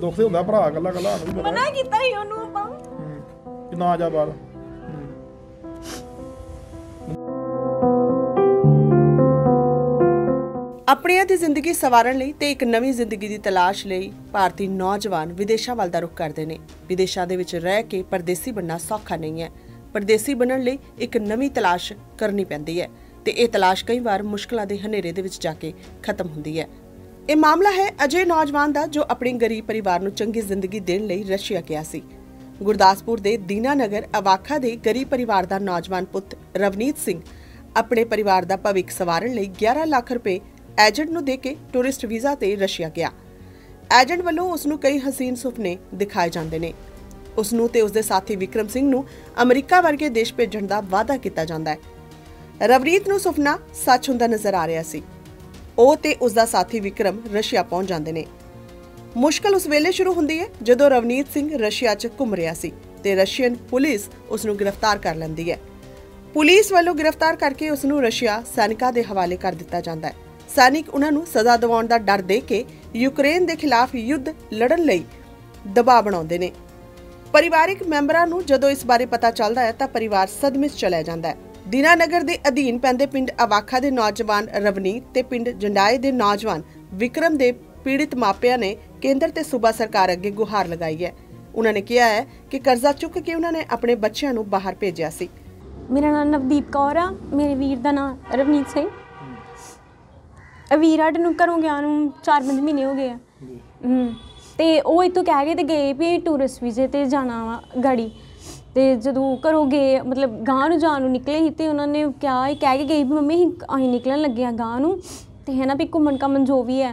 ਦੁੱਖ ਤੇ ਹੁੰਦਾ ਭਰਾ ਇਕੱਲਾ ਇਕੱਲਾ ਸਾਨੂੰ ਵੀ ਪਤਾ ਮਨਾ ਕੀਤਾ ਸੀ ਉਹਨੂੰ ਆਪਾਂ। ਹੂੰ। ਕਿ ਨਾ ਜਾ ਬਾਹਰ। ਆਪਣਿਆਂ ਦੀ ਜ਼ਿੰਦਗੀ ਸਵਾਰਨ ਲਈ ਤੇ ਇੱਕ ਨਵੀਂ ਜ਼ਿੰਦਗੀ ਦੀ ਤਲਾਸ਼ ਲਈ ਭਾਰਤੀ ਨੌਜਵਾਨ ਵਿਦੇਸ਼ਾਂ ਵੱਲ ਦਾ ਰੁਖ ਕਰਦੇ ਨੇ। ਵਿਦੇਸ਼ਾਂ ਦੇ ਵਿੱਚ ਰਹਿ ਕੇ ਪਰਦੇਸੀ ਬਣਨਾ ਸੌਖਾ ਨਹੀਂ ਹੈ। ਪਰਦੇਸੀ ਬਣਨ ਲਈ ਇੱਕ ਨਵੀਂ ਤਲਾਸ਼ ਕਰਨੀ ਪੈਂਦੀ ਹੈ ਤੇ ਇਹ ਤਲਾਸ਼ ਕਈ ਵਾਰ ਮੁਸ਼ਕਲਾਂ ਦੇ ਹਨੇਰੇ ਦੇ ਵਿੱਚ ਜਾ ਕੇ ਖਤਮ ਹੁੰਦੀ ਹੈ। ਇਹ ਮਾਮਲਾ ਹੈ ਅਜੇ ਨੌਜਵਾਨ ਦਾ ਜੋ ਆਪਣੇ ਗਰੀਬ ਪਰਿਵਾਰ ਨੂੰ ਚੰਗੀ ਜ਼ਿੰਦਗੀ ਦੇਣ ਲਈ ਰਸ਼ੀਆ ਗਿਆ ਸੀ। ਗੁਰਦਾਸਪੁਰ ਦੇ ਦੀਨਾਨਗਰ ਅਵਾਖਾ ਦੇ ਗਰੀਬ ਪਰਿਵਾਰ ਦਾ ਨੌਜਵਾਨ ਪੁੱਤ ਰਵਨੀਤ ਸਿੰਘ ਆਪਣੇ ਪਰਿਵਾਰ ਦਾ ਭਵਿੱਖ ਸਵਾਰਨ ਲਈ 11 ਲੱਖ ਰੁਪਏ ਏਜੰਟ ਨੂੰ ਦੇ ਕੇ ਟੂਰਿਸਟ ਵੀਜ਼ਾ ਤੇ ਰਸ਼ੀਆ ਗਿਆ। ਏਜੰਟ ਵੱਲੋਂ ਉਸ ਨੂੰ ਕਈ ਹਸੀਨ ਸੁਪਨੇ ਦਿਖਾਏ ਜਾਂਦੇ ਨੇ। ਉਸ ਨੂੰ ਤੇ ਉਸ ਦੇ ਸਾਥੀ ਵਿਕਰਮ ਸਿੰਘ ਨੂੰ ਅਮਰੀਕਾ ਵਰਗੇ ਦੇਸ਼ ਭੇਜਣ ਦਾ ਵਾਅਦਾ ਕੀਤਾ ਜਾਂਦਾ ਹੈ। ਰਵਨੀਤ ਨੂੰ ਸੁਪਨਾ ਸੱਚ ਹੁੰਦਾ ਨਜ਼ਰ ਆ ਰਿਹਾ ਸੀ। ਉਹ ਤੇ ਉਸ ਦਾ ਸਾਥੀ ਵਿਕਰਮ ਰਸ਼ੀਆ ਪਹੁੰਚ ਜਾਂਦੇ ਨੇ। ਮੁਸ਼ਕਲ ਉਸ ਵੇਲੇ ਸ਼ੁਰੂ ਹੁੰਦੀ ਹੈ ਜਦੋਂ ਰਵਨੀਤ ਸਿੰਘ ਰਸ਼ੀਆ 'ਚ ਘੁੰਮ ਰਿਹਾ ਸੀ ਤੇ ਰਸ਼ੀਅਨ ਪੁਲਿਸ ਉਸ ਨੂੰ ਗ੍ਰਿਫਤਾਰ ਕਰ ਲੈਂਦੀ ਹੈ। ਪੁਲਿਸ ਵੱਲੋਂ ਗ੍ਰਿਫਤਾਰ ਕਰਕੇ ਉਸ ਨੂੰ ਰਸ਼ੀਆ ਸੈਨਿਕਾਂ ਦੇ ਹਵਾਲੇ ਕਰ ਦਿੱਤਾ ਜਾਂਦਾ ਹੈ। ਸੈਨਿਕ ਉਹਨਾਂ ਨੂੰ ਸਜ਼ਾ ਦਿਵਾਉਣ ਦਾ ਡਰ ਦੇ ਕੇ ਯੂਕਰੇਨ ਦੇ ਖਿਲਾਫ ਯੁੱਧ ਲੜਨ ਲਈ ਦਬਾਅ ਬਣਾਉਂਦੇ ਨੇ। ਪਰਿਵਾਰਿਕ ਮੈਂਬਰਾਂ ਨੂੰ ਜਦੋਂ ਇਸ ਬਾਰੇ ਪਤਾ ਚੱਲਦਾ ਹੈ ਤਾਂ ਪਰਿਵਾਰ ਸਦਮੇ 'ਚ ਚਲਾ ਜਾਂਦਾ ਹੈ। ਦੀਨਾਨਗਰ ਦੇ ਅਧੀਨ ਪੈਂਦੇ ਪਿੰਡ ਅਵਾਖਾ ਦੇ ਨੌਜਵਾਨ ਰਵਨੀਤ ਤੇ ਪਿੰਡ ਜੰਡਾਏ ਦੇ ਨੌਜਵਾਨ ਵਿਕਰਮ ਦੇ ਪੀੜਿਤ ਮਾਪਿਆਂ ਨੇ ਕੇਂਦਰ ਤੇ ਸੂਬਾ ਸਰਕਾਰ ਅੱਗੇ ਗੁਹਾਰ ਲਗਾਈ ਹੈ। ਉਹਨਾਂ ਨੇ ਕਿਹਾ ਹੈ ਕਿ ਕਰਜ਼ਾ ਚੁੱਕ ਕੇ ਉਹਨਾਂ ਨੇ ਆਪਣੇ ਬੱਚਿਆਂ ਨੂੰ ਬਾਹਰ ਭੇਜਿਆ ਸੀ। ਮੇਰਾ ਨਾਮ ਨਵਦੀਪ ਕੌਰ ਆ। ਮੇਰੇ ਵੀਰ ਦਾ ਨਾਮ ਰਵਨੀਤ ਸਿੰਘ। ਵੀਰ ਸਾਡੇ ਨੂੰ ਘਰੋਂ ਗਿਆ ਨੂੰ 4-5 ਮਹੀਨੇ ਹੋ ਗਏ ਆ। ਹੂੰ। ਤੇ ਉਹ ਇੱਥੋਂ ਕਹਿ ਕੇ ਤੇ ਗਏ ਵੀ ਟੂਰਿਸਟ ਵੀਜ਼ੇ ਤੇ ਜਾਣਾ ਵਾ ਗਾੜੀ। ਤੇ ਜਦੋਂ ਘਰੋਂ ਗਏ ਮਤਲਬ ਗਾਂ ਨੂੰ ਜਾਣ ਨੂੰ ਨਿਕਲੇ ਸੀ ਤੇ ਉਹਨਾਂ ਨੇ ਕਿਹਾ ਇਹ ਕਹਿ ਕੇ ਗਈ ਵੀ ਮੰਮੀ ਅਸੀਂ ਅਸੀਂ ਨਿਕਲਣ ਲੱਗੇ ਆ ਗਾਂ ਨੂੰ ਤੇ ਹੈ ਨਾ ਵੀ ਘੁੰਮਣ ਘਾਮਣ ਜੋ ਵੀ ਹੈ।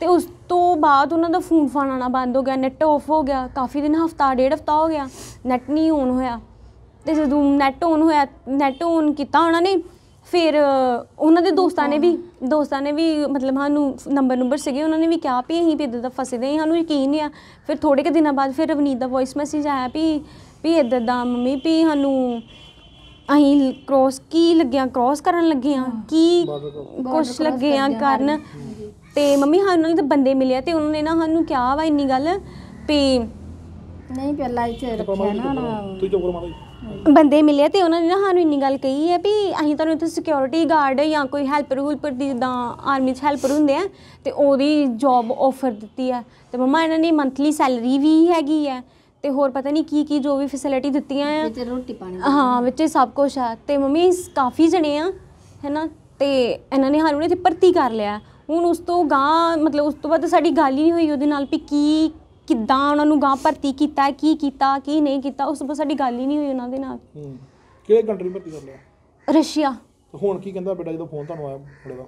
ਤੇ ਉਸ ਤੋਂ ਬਾਅਦ ਉਹਨਾਂ ਦਾ ਫੋਨ ਫਾਨ ਆਉਣਾ ਬੰਦ ਹੋ ਗਿਆ ਨੈਟ ਆਫ ਹੋ ਗਿਆ ਕਾਫੀ ਦਿਨ ਹਫਤਾ ਡੇਢ ਹਫਤਾ ਹੋ ਗਿਆ ਨੈਟ ਨਹੀਂ ਔਨ ਹੋਇਆ। ਤੇ ਜਦੋਂ ਨੈਟ ਔਨ ਹੋਇਆ ਨੈਟ ਔਨ ਕੀਤਾ ਉਹਨਾਂ ਨੇ ਫਿਰ ਉਹਨਾਂ ਦੇ ਦੋਸਤਾਂ ਨੇ ਵੀ ਦੋਸਤਾਂ ਨੇ ਵੀ ਮਤਲਬ ਸਾਨੂੰ ਨੰਬਰ ਨੰਬਰ ਸੀਗੇ ਉਹਨਾਂ ਨੇ ਵੀ ਕਿਹਾ ਵੀ ਅਸੀਂ ਵੀ ਇੱਦਾਂ ਦਾ ਫਸੇ ਦੇ ਹਾਂ, ਸਾਨੂੰ ਯਕੀਨ ਨਹੀਂ ਆ। ਫਿਰ ਥੋੜੇ ਕੁ ਦਿਨਾਂ ਬਾਅਦ ਫਿਰ ਰਵਨੀਤ ਦਾ ਵੌਇਸ ਮੈਸੇਜ ਆਇਆ ਵੀ ਵੀ ਇੱਦਾਂ ਦਾ ਮੰਮੀ ਵੀ ਸਾਨੂੰ ਅਸੀਂ ਕ੍ਰੋਸ ਕੀ ਲੱਗਿਆ ਕ੍ਰੋਸ ਕਰਨ ਲੱਗੇ ਆ ਕੀ ਕੁਛ ਲੱਗੇ ਆ ਕਰਨ। ਤੇ ਮੰਮੀ ਸਾਨੂੰ ਤਾਂ ਬੰਦੇ ਮਿਲਿਆ ਤੇ ਉਹਨਾਂ ਨੇ ਨਾ ਸਾਨੂੰ ਕਿਹਾ ਵਾ ਇੰਨੀ ਗੱਲ ਵੀ ਨਹੀਂ ਪਹਿਲਾਂ ਇੱਥੇ ਰੱਖਿਆ ਨਾ ਨਾ ਤੂੰ ਚੁੱਪ ਮਾਤਾ ਜੀ। ਬੰਦੇ ਮਿਲੇ ਤੇ ਉਹਨਾਂ ਨੇ ਨਾ ਸਾਨੂੰ ਇੰਨੀ ਗੱਲ ਕਹੀ ਹੈ ਵੀ ਅਸੀਂ ਤੁਹਾਨੂੰ ਇੱਥੇ ਸਿਕਿਉਰਿਟੀ ਗਾਰਡ ਜਾਂ ਕੋਈ ਹੈਲਪਰ ਹੁਲਪਰ ਦੀ ਜਿੱਦਾਂ ਆਰਮੀ 'ਚ ਹੈਲਪਰ ਹੁੰਦੇ ਆ ਤੇ ਉਹਦੀ ਜੌਬ ਆਫਰ ਦਿੱਤੀ ਹੈ। ਤੇ ਮਮਾ ਇਹਨਾਂ ਨੇ ਮੰਥਲੀ ਸੈਲਰੀ ਵੀ ਹੈਗੀ ਹੈ। ਤੇ ਹੋਰ ਪਤਾ ਨਹੀਂ ਕੀ ਕੀ ਜੋ ਵੀ ਫੈਸਿਲਿਟੀ ਦਿੱਤੀਆਂ ਆ। ਵਿੱਚ ਰੋਟੀ ਪਾਣੀ ਹਾਂ ਵਿੱਚ ਸਭ ਕੁਝ ਆ। ਤੇ ਮੰਮੀ ਸ- ਕਾਫੀ ਜਣੇ ਆ ਹੈਨਾ? ਤੇ ਇਹਨਾਂ ਨੇ ਸਾਨੂੰ ਇੱਥੇ ਭਰਤੀ ਕਰ ਲਿਆ। ਹੁਣ ਉਸ ਤੋਂ ਗਾਂ ਮਤਲਬ ਉਸ ਤੋਂ ਬਾਅਦ ਸਾਡੀ ਗੱਲ ਹੀ ਨਹੀਂ ਹੋਈ ਉਹਦੇ ਨਾਲ ਵੀ ਕੀ ਕਿੱਦਾਂ ਉਹਨਾਂ ਨੂੰ ਗਾਂ ਭਰਤੀ ਕੀਤਾ ਕੀ ਕੀਤਾ ਕੀ ਨਹੀਂ ਕੀਤਾ ਉਸ ਤੋਂ ਬਾਅਦ ਸਾਡੀ ਗੱਲ ਹੀ ਨਹੀਂ ਹੋਈ ਉਹਨਾਂ ਦੇ ਨਾਲ। ਹੂੰ। ਕਿਹੜੇ ਕੰਟਰੀ ਭਰਤੀ ਕਰ ਲਿਆ? ਰਸ਼ੀਆ। ਤੇ ਹੁਣ ਕੀ ਕਹਿੰਦਾ ਬੇਟਾ ਜਦੋਂ ਫੋਨ ਤੁਹਾਨੂੰ ਆਇਆ ਦਾ?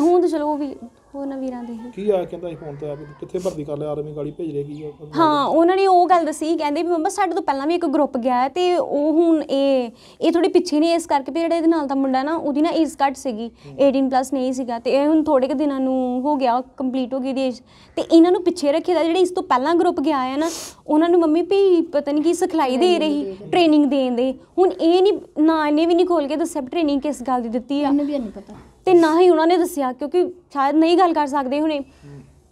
ਹੁਣ ਤਾਂ ਚਲੋ ਉਹ ਵੀ ਹੋਰ ਨਾ ਵੀਰਾਂ ਦੇ ਹੀ। ਕੀ ਆਇਆ ਕਹਿੰਦਾ ਸੀ ਫੋਨ ਤੇ ਆ ਵੀ ਕਿੱਥੇ ਭਰਤੀ ਕਰ ਲਿਆ? ਆਰਮੀ ਗਾੜੀ ਭੇਜ ਰਹੇ ਕੀ ਆ? ਹਾਂ ਉਹਨਾਂ ਨੇ ਉਹ ਗੱਲ ਦੱਸੀ ਕਹਿੰਦੇ ਵੀ ਮੰਮਾ ਸਾਡੇ ਤੋਂ ਪਹਿਲਾਂ ਵੀ ਇੱਕ ਗਰੁੱਪ ਗਿਆ ਹੈ ਤੇ ਉਹ ਹੁਣ ਇਹ ਇਹ ਥੋੜੀ ਪਿੱਛੇ ਨੇ ਇਸ ਕਰਕੇ ਵੀ ਜਿਹੜਾ ਇਹਦੇ ਨਾਲ ਦਾ ਮੁੰਡਾ ਨਾ ਉਹਦੀ ਨਾ ਏਜ ਘੱਟ ਸੀਗੀ 18 ਪਲੱਸ ਨਹੀਂ ਸੀਗਾ ਤੇ ਇਹ ਹੁਣ ਥੋੜੇ ਕੁ ਦਿਨਾਂ ਨੂੰ ਹੋ ਗਿਆ ਕੰਪਲੀਟ ਹੋ ਗਈ ਦੀ ਏਜ ਤੇ ਇਹਨਾਂ ਨੂੰ ਪਿੱਛੇ ਰੱਖਿਆ ਦਾ ਜਿਹੜੇ ਇਸ ਤੋਂ ਪਹਿਲਾਂ ਗਰੁੱਪ ਗਿਆ ਹੈ ਨਾ ਉਹਨਾਂ ਨੂੰ ਮੰਮੀ ਵੀ ਪਤਾ ਨਹੀਂ ਕੀ ਸਿਖਲਾਈ ਦੇ ਰਹੀ ਟ੍ਰੇਨਿੰਗ ਦੇਣ ਦੇ। ਹੁਣ ਇਹ ਨਹੀਂ ਨਾ ਇਹਨੇ ਵੀ ਨਹੀਂ ਖੋਲ ਕੇ ਦੱਸਿਆ ਟ੍ਰੇਨਿੰਗ ਕਿਸ ਗੱਲ ਦੀ ਦਿੱਤੀ ਆ। ਇਹਨੂੰ ਵੀ ਨਹੀਂ ਪਤਾ। ਤੇ ਨਾ ਹੀ ਉਹਨਾਂ ਨੇ ਦੱਸਿਆ ਕਿਉਂਕਿ ਸ਼ਾਇਦ ਨਹੀਂ ਗੱਲ ਕਰ ਸਕਦੇ ਹੁਣੇ।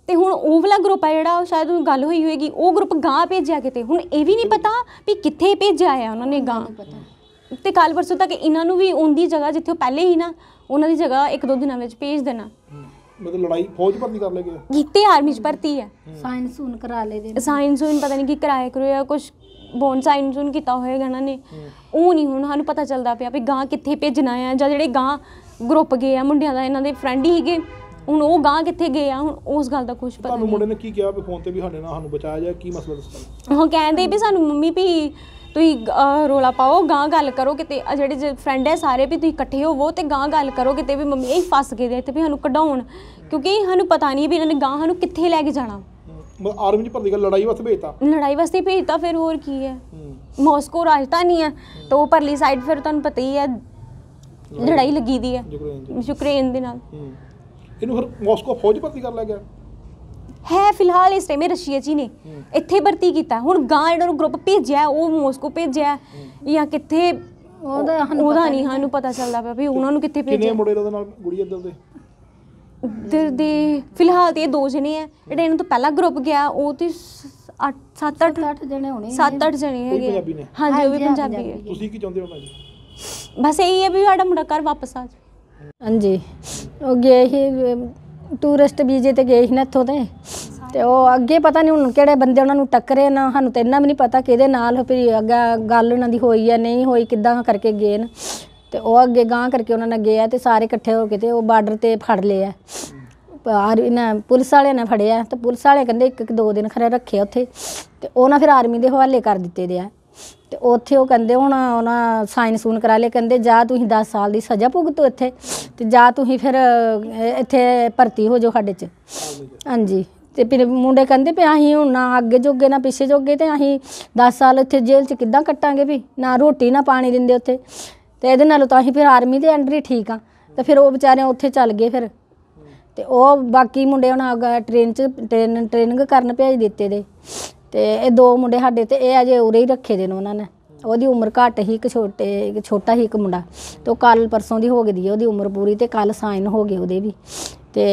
ਤੇ ਹੁਣ ਉਹ ਵਾਲਾ ਗਰੁੱਪ ਆ ਜਿਹੜਾ ਉਹ ਸ਼ਾਇਦ ਉਹ ਗੱਲ ਹੋਈ ਹੋਏਗੀ ਉਹ ਗਰੁੱਪ ਗਾਂ ਭੇਜਿਆ ਕਿਤੇ? ਹੁਣ ਇਹ ਵੀ ਨਹੀਂ ਪਤਾ ਵੀ ਕਿੱਥੇ ਭੇਜਿਆ ਆ ਉਹਨਾਂ ਨੇ ਗਾਂ ਤੇ ਕੱਲ ਪਰਸੋਂ ਤੱਕ ਇਹਨਾਂ ਨੂੰ ਵੀ ਉਹਦੀ ਜਗ੍ਹਾ ਜਿੱਥੇ ਉਹ ਪਹਿਲੇ ਹੀ ਨਾ ਉਹਨਾਂ ਦੀ ਜਗ੍ਹਾ ਇੱਕ ਦੋ ਦਿਨਾਂ ਵਿੱਚ ਭੇਜ ਦੇਣਾ। ਮਤਲਬ ਲੜਾਈ ਫੌਜ ਭਰਤੀ ਕਰ ਲੇਗੇ ਕਿਤੇ ਆਰਮੀ ਚ ਭਰਤੀ ਹੈ। ਸਾਇੰਸ ਹੁਣ ਕਰਾ ਲੇ ਦੇ ਸਾਇੰਸ ਨੂੰ ਪਤਾ ਨਹੀਂ ਕੀ ਕਰਾਇਆ ਕਰੋਇਆ ਕੁਝ ਬੋਨ ਸਾਇੰਸ ਨੂੰ ਕੀਤਾ ਹੋਏਗਾ ਇਹਨਾਂ ਨੇ। ਉਹ ਨਹੀਂ ਹੁਣ ਸਾਨੂੰ ਪਤਾ ਚੱਲਦਾ ਪਿਆ ਵੀ ਗਾਂ ਕਿੱਥੇ ਭੇਜਣਾ ਆ ਜਾਂ ਜਿਹੜੇ ਗਾਂ ਗਰੁੱਪ ਗਏ ਆ ਮੁੰਡਿਆਂ ਦਾ ਇਹਨਾਂ ਦੇ ਫਰੈਂਡ ਹੀ ਹੁਣ ਉਹ ਗਾਂ ਕਿੱਥੇ ਗਏ ਆ? ਹੁਣ ਉਸ ਗੱਲ ਦਾ ਕੁਝ ਪਤਾ ਤੁਹਾਨੂੰ ਨਹੀਂ। ਮੁੰਡੇ ਨੇ ਕੀ ਕਿਹਾ ਵੀ ਫੋਨ ਤੇ ਵੀ ਸਾਡੇ ਨਾਲ ਸਾਨੂੰ ਬਚਾਇਆ ਜਾਏ ਕੀ ਮਸਲਾ ਦੱਸਣਾ? ਉਹ ਕਹਿੰਦੇ ਵੀ ਸਾਨੂੰ ਮੰਮੀ ਵੀ ਤੁਸੀਂ ਅਹ, ਰੌਲਾ ਪਾਓ ਗਾਂ ਗੱਲ ਕਰੋ ਕਿਤੇ। ਜਿਹੜੇ ਫਰੈਂਡ ਹੈ ਸਾਰੇ ਵੀ ਤੁਸੀਂ ਇਕੱਠੇ ਹੋਵੋ ਤੇ ਗਾਂ ਗੱਲ ਕਰੋ ਕਿਤੇ ਵੀ ਮੰਮੀ ਇਹ ਫਸ ਗਏ ਦੇ ਇੱਥੇ ਵੀ ਸਾਨੂੰ ਕਢਾਉਣ। ਕਿਉਂਕਿ ਸਾਨੂੰ ਪਤਾ ਨਹੀਂ ਵੀ ਇਹਨਾਂ ਨੇ ਗਾਂ ਸਾਨੂੰ ਕਿੱਥੇ ਲੈ ਕੇ ਜਾਣਾ। ਮਤਲਬ ਆਰਮੀ ਚ ਭਰਤੀ ਕਰ ਲੜਾਈ ਵਾਸਤੇ ਭੇਜਤਾ? ਲੜਾਈ ਵਾਸਤੇ ਭੇਜਤਾ ਫਿਰ ਹੋਰ ਕੀ ਹੈ? ਹੂੰ ਮਾਸਕੋ ਰਾਜਧਾਨੀ ਹੈ ਤਾਂ ਉਹ ਪਰਲੀ ਸਾਈਡ ਫਿਰ ਤੁਹਾਨੂੰ ਪਤਾ ਹੀ ਹੈ ਲੜਾਈ ਲੱਗੀ ਦੀ ਹੈ। ਯੂਕਰੇਨ ਚ। ਯੂਕਰੇਨ ਦੇ ਨਾਲ। ਹੂੰ ਇਹਨੂੰ ਫਿਰ ਮਾਸਕੋ ਫੌਜ ਭਰਤੀ ਕਰ ਲਿਆ ਗਿਆ। ਹੈ ਫਿਲਹਾਲ ਇਸ ਟਾਈਮ ਰਸ਼ੀਆ ਹੀ ਨੇ ਇੱਥੇ ਭਰਤੀ ਕੀਤਾ। ਹੁਣ ਗਾਂ ਜਿਹੜਾ ਉਹ ਗਰੁੱਪ ਭੇਜਿਆ ਉਹ ਮਾਸਕੋ ਭੇਜਿਆ ਜਾਂ ਕਿੱਥੇ ਉਹਦਾ ਸਾਨੂੰ ਉਹਦਾ ਨਹੀਂ। ਸਾਨੂੰ ਪਤਾ ਚੱਲਦਾ ਪਿਆ ਵੀ ਉਹਨਾਂ ਨੂੰ ਕਿੱਥੇ ਕਿੰਨੇ ਭੇਜਿਆ। ਮੁੰਡੇ ਉਹਦੇ ਨਾਲ ਗੁੜੀ ਇੱਧਰ ਦੇ? ਇੱਧਰ ਦੇ ਫਿਲਹਾਲ ਤੇ ਇਹ ਦੋ ਜਣੇ ਆ। ਜਿਹੜਾ ਇਹਨਾਂ ਤੋਂ ਪਹਿਲਾ ਗਰੁੱਪ ਗਿਆ ਉਹ ਤੇ 8 7 8 ਅੱਠ ਜਣੇ ਹੋਣੇ 7 8 ਜਣੇ ਹੈਗੇ ਨੇ? ਹਾਂਜੀ ਉਹ ਵੀ ਪੰਜਾਬੀ ਹੈ ਤੁਸੀਂ ਕੀ ਚਾਹੁੰਦੇ ਹੋ ਭਾਈ ਜੀ ਬਸ ਇਹੀ ਹੈ ਵੀ ਸਾਡਾ ਮੁੰਡਾ ਘਰ ਵਾਪਸ ਆ ਜਾਵੇ। ਹਾਂਜੀ। ਉਹ ਗਏ ਸੀ, ਟੂਰਿਸਟ ਵੀਜ਼ੇ ਤੇ ਗਏ ਸੀ ਨਾ ਇੱਥੋਂ ਤੇ। ਤੇ ਉਹ ਅੱਗੇ ਪਤਾ ਨਹੀਂ ਹੁਣ ਕਿਹੜੇ ਬੰਦੇ ਉਹਨਾਂ ਨੂੰ ਟੱਕਰੇ ਨਾ, ਸਾਨੂੰ ਤੇ ਇੰਨਾ ਵੀ ਨਹੀਂ ਪਤਾ ਕਿਹਦੇ ਨਾਲ ਵੀ ਅੱਗਾ ਗੱਲ ਉਹਨਾਂ ਦੀ ਹੋਈ ਆ, ਨਹੀਂ ਹੋਈ, ਕਿੱਦਾਂ ਕਰਕੇ ਗਏ ਨੇ। ਤੇ ਉਹ ਅੱਗੇ ਗਾਂ ਕਰਕੇ ਉਹਨਾਂ ਨਾਲ ਗਏ ਆ ਤੇ ਸਾਰੇ ਇਕੱਠੇ ਹੋ ਕੇ ਤੇ ਉਹ ਬਾਰਡਰ ਤੇ ਫੜ ਲਏ ਆ। ਆਰ ਇਹਨਾਂ ਪੁਲਿਸ ਵਾਲਿਆਂ ਨੇ ਫੜਿਆ ਤੇ ਪੁਲਿਸ ਵਾਲੇ ਕਹਿੰਦੇ ਇੱਕ ਇੱਕ ਦੋ ਦਿਨ ਖਰੇ ਰੱਖੇ ਉੱਥੇ। ਤੇ ਉਹਨਾਂ ਫਿਰ ਆਰਮੀ ਦੇ ਹਵਾਲੇ ਕਰ ਦਿੱਤੇ ਦੇ ਆ। ਤੇ ਉੱਥੇ ਉਹ ਕਹਿੰਦੇ ਹੁਣ ਉਹਨਾਂ ਸਾਈਨ ਸੂਨ ਕਰਾ ਲਏ ਕਹਿੰਦੇ ਜਾ ਤੁਸੀਂ 10 ਸਾਲ ਦੀ ਸਜ਼ਾ ਭੁਗਤੋ ਇੱਥੇ ਤੇ ਜਾ ਤੁਸੀਂ ਫਿਰ ਅਹ, ਇੱਥੇ ਭਰਤੀ ਹੋ ਜਾਓ ਸਾਡੇ ਚ। ਹਾਂਜੀ ਤੇ ਫਿਰ ਮੁੰਡੇ ਕਹਿੰਦੇ ਵੀ ਅਸੀਂ ਹੁਣ ਨਾ ਅੱਗੇ ਜੋਗੇ ਨਾ ਪਿੱਛੇ ਜੋਗੇ ਤੇ ਅਸੀਂ 10 ਸਾਲ ਇੱਥੇ ਜੇਲ੍ਹ ਚ ਕਿੱਦਾਂ ਕੱਟਾਂਗੇ ਵੀ? ਨਾ ਰੋਟੀ ਨਾ ਪਾਣੀ ਦਿੰਦੇ ਉੱਥੇ। ਤੇ ਇਹਦੇ ਨਾਲੋਂ ਤਾਂ ਅਸੀਂ ਫਿਰ ਆਰਮੀ ਦੇ ਅੰਡਰ ਹੀ ਠੀਕ ਆ। ਤੇ ਫਿਰ ਉਹ ਵਿਚਾਰੇ ਉੱਥੇ ਚੱਲ ਗਏ ਫਿਰ। ਤੇ ਉਹ ਬਾਕੀ ਮੁੰਡੇ ਹੁਣ ਅਗਾ ਟ੍ਰੇਨ ਚ ਟ੍ਰੇਨ ਟ੍ਰੇਨਿੰਗ ਕਰਨ ਭੇਜ ਦਿੱਤੇ ਦੇ। ਤੇ ਇਹ ਦੋ ਮੁੰਡੇ ਸਾਡੇ ਤੇ ਇਹ ਅਜੇ ਉਰੇ ਹੀ ਰੱਖੇ ਦੇ ਨੇ ਉਹਨਾਂ ਨੇ। ਉਹਦੀ ਉਮਰ ਘੱਟ ਹੀ ਇੱਕ ਛੋਟੇ ਇੱਕ ਛੋਟਾ ਹੀ ਇੱਕ ਮੁੰਡਾ। ਤੇ ਉਹ ਕੱਲ ਪਰਸੋਂ ਦੀ ਹੋ ਗਈ ਦੀ ਹੈ ਉਹਦੀ ਉਮਰ ਪੂਰੀ ਤੇ ਕੱਲ ਸਾਈਨ ਹੋ ਗਏ ਉਹਦੇ ਵੀ। ਤੇ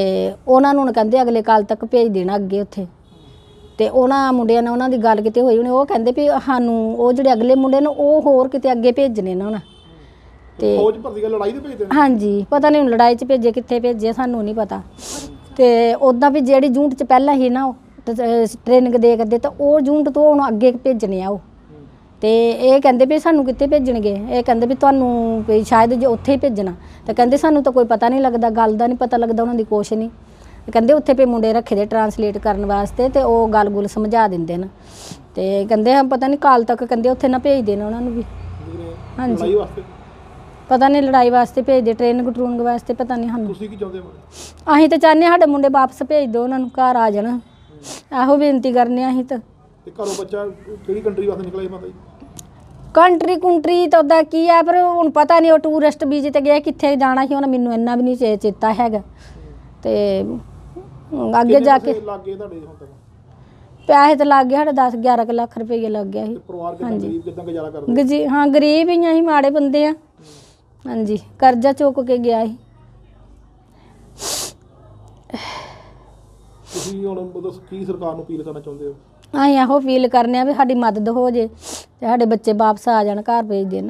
ਉਹਨਾਂ ਨੂੰ ਹੁਣ ਕਹਿੰਦੇ ਅਗਲੇ ਕੱਲ ਤੱਕ ਭੇਜ ਦੇਣਾ ਅੱਗੇ ਉੱਥੇ। ਤੇ ਉਹਨਾਂ ਮੁੰਡਿਆਂ ਨਾਲ ਉਹਨਾਂ ਦੀ ਗੱਲ ਕਿਤੇ ਹੋਈ ਉਹਨੇ ਉਹ ਕਹਿੰਦੇ ਵੀ ਸਾਨੂੰ ਉਹ ਜਿਹੜੇ ਅਗਲੇ ਮੁੰਡੇ ਨੇ ਉਹ ਹੋਰ ਕਿਤੇ ਅੱਗੇ ਭੇਜਣੇ ਨੇ ਉਹਨਾਂ ਤੇ ਫੌਜ ਭਰਤੀ ਲੜਾਈ ਦੇ ਭੇਜਦੇ ਨੇ ਹਾਂਜੀ ਪਤਾ ਨਹੀਂ ਹੁਣ ਲੜਾਈ 'ਚ ਭੇਜੇ ਕਿੱਥੇ ਭੇਜੇ ਸਾਨੂੰ ਨਹੀਂ ਪਤਾ। ਤੇ ਉਦਾਂ ਵੀ ਜਿਹੜੀ ਜੂਨਟ 'ਚ ਪਹਿਲਾਂ ਹੀ ਨਾ ਉਹ ਟ੍ਰੇਨਿੰਗ ਦੇ ਕਰਦੇ ਤਾਂ ਉਹ ਜੂਨਟ ਤੋਂ ਹੁਣ ਅੱਗੇ ਭੇਜਣੇ ਆ ਉਹ। ਤੇ ਇਹ ਕਹਿੰਦੇ ਵੀ ਸਾਨੂੰ ਕਿੱਥੇ ਭੇਜਣਗੇ? ਇਹ ਕਹਿੰਦੇ ਵੀ ਤੁਹਾਨੂੰ ਵੀ ਸ਼ਾਇਦ ਜੇ ਉੱਥੇ ਹੀ ਭੇਜਣਾ। ਤੇ ਕਹਿੰਦੇ ਸਾਨੂੰ ਤਾਂ ਕੋਈ ਪਤਾ ਨਹੀਂ ਲੱਗਦਾ ਗੱਲ ਦਾ ਨਹੀਂ ਪਤਾ ਲੱਗਦਾ ਉਹਨਾਂ ਦੀ ਕੁਛ ਨਹੀਂ। ਕਹਿੰਦੇ ਉੱਥੇ ਪੇ ਮੁੰਡੇ ਰੱਖੇ ਦੇ ਟਰਾਂਸਲੇਟ ਕਰਨ ਵਾਸਤੇ ਤੇ ਉਹ ਗੱਲ-ਗੁਲ ਸਮਝਾ ਦਿੰਦੇ ਨੇ। ਤੇ ਕਹਿੰਦੇ ਹਾਂ ਪਤਾ ਨਹੀਂ ਕਾਲ ਤੱਕ ਕਹਿੰਦੇ ਉੱਥੇ ਨਾ ਭੇਜ ਦੇਣ ਉਹਨਾਂ ਨੂੰ ਵੀ। ਹਾਂਜੀ। ਪਤਾ ਨਹੀਂ ਲੜਾਈ ਵਾਸਤੇ ਭੇਜਦੇ ਟ੍ਰੇਨਿੰਗ ਟਰੂਨਿੰਗ ਵਾਸਤੇ ਪਤਾ ਨਹੀਂ ਸਾਨੂੰ। ਤੁਸੀਂ ਕੀ ਚਾਹੁੰਦੇ ਹੋ ਅਸੀਂ ਤਾਂ ਚਾਹੁੰਦੇ ਹਾਂ ਸਾਡੇ ਮੁੰਡੇ ਵਾਪਸ ਭੇਜ ਦਿਓ ਉਹਨਾਂ ਨੂੰ ਘਰ ਆ ਜਾਣ। ਇਹੋ ਬੇਨਤੀ ਕਰਨੇ ਅਸੀਂ ਤਾਂ। ਤੇ ਘਰੋਂ ਬੱਚਾ ਕਿਹੜੀ ਕੰਟਰੀ ਵਾਸਤੇ ਨਿਕਲਿਆ ਮਾਤਾ ਜੀ? ਕੰਟਰੀ ਕੁੰਟਰੀ ਤਾਂ ਉਹਦਾ ਕੀ ਆ ਪਰ ਹੁਣ ਪਤਾ ਨਹੀਂ ਉਹ ਟੂਰਿਸਟ ਵੀਜ਼ੇ ਤੇ ਗਿਆ ਕਿੱਥੇ ਜਾਣਾ ਸੀ ਉਹਨਾਂ ਮੈਨੂੰ ਇੰਨਾ ਵੀ ਨਹੀਂ ਚੇ- ਚੇਤਾ ਹੈਗਾ। ਤੇ ਅੱਗੇ ਜਾ ਕੇ ਲੱਗ ਗਏ ਤੁਹਾਡੇ ਹੁਣ ਤੱਕ? ਪੈਸੇ ਤਾਂ ਲੱਗ ਗਏ ਸਾਡੇ 10 11 ਕੁ ਲੱਖ ਰੁਪਏ ਲੱਗ ਗਿਆ ਸੀ। ਤੇ ਪਰਿਵਾਰ ਕਿੰਨਾ ਗਰੀਬ ਕਿਦਾਂ ਗੁਜ਼ਾਰਾ ਕਰਦੇ? ਗਜੀ ਹਾਂ ਗਰੀਬ ਹੀ ਆ ਅਸੀਂ ਮਾੜੇ ਬੰਦੇ ਆ। ਹਾਂਜੀ ਕਰਜ਼ਾ ਚੁੱਕ ਕੇ ਗਿਆ ਸੀ। ਤੁਸੀਂ ਹੁਣ ਮਤਲਬ ਕੀ ਸਰਕਾਰ ਨੂੰ ਅਪੀਲ ਕਰਨਾ ਚਾਹੁੰਦੇ ਹੋ? ਅਸੀਂ ਇਹੋ ਫੀਲ ਕਰਨੇ ਆ ਵੀ ਸਾਡੀ ਮਦਦ ਹੋ ਜੇ ਤੇ ਸਾਡੇ ਬੱਚੇ ਵਾਪਸ ਆ ਜਾਣ, ਘਰ ਭੇਜ ਦੇਣ।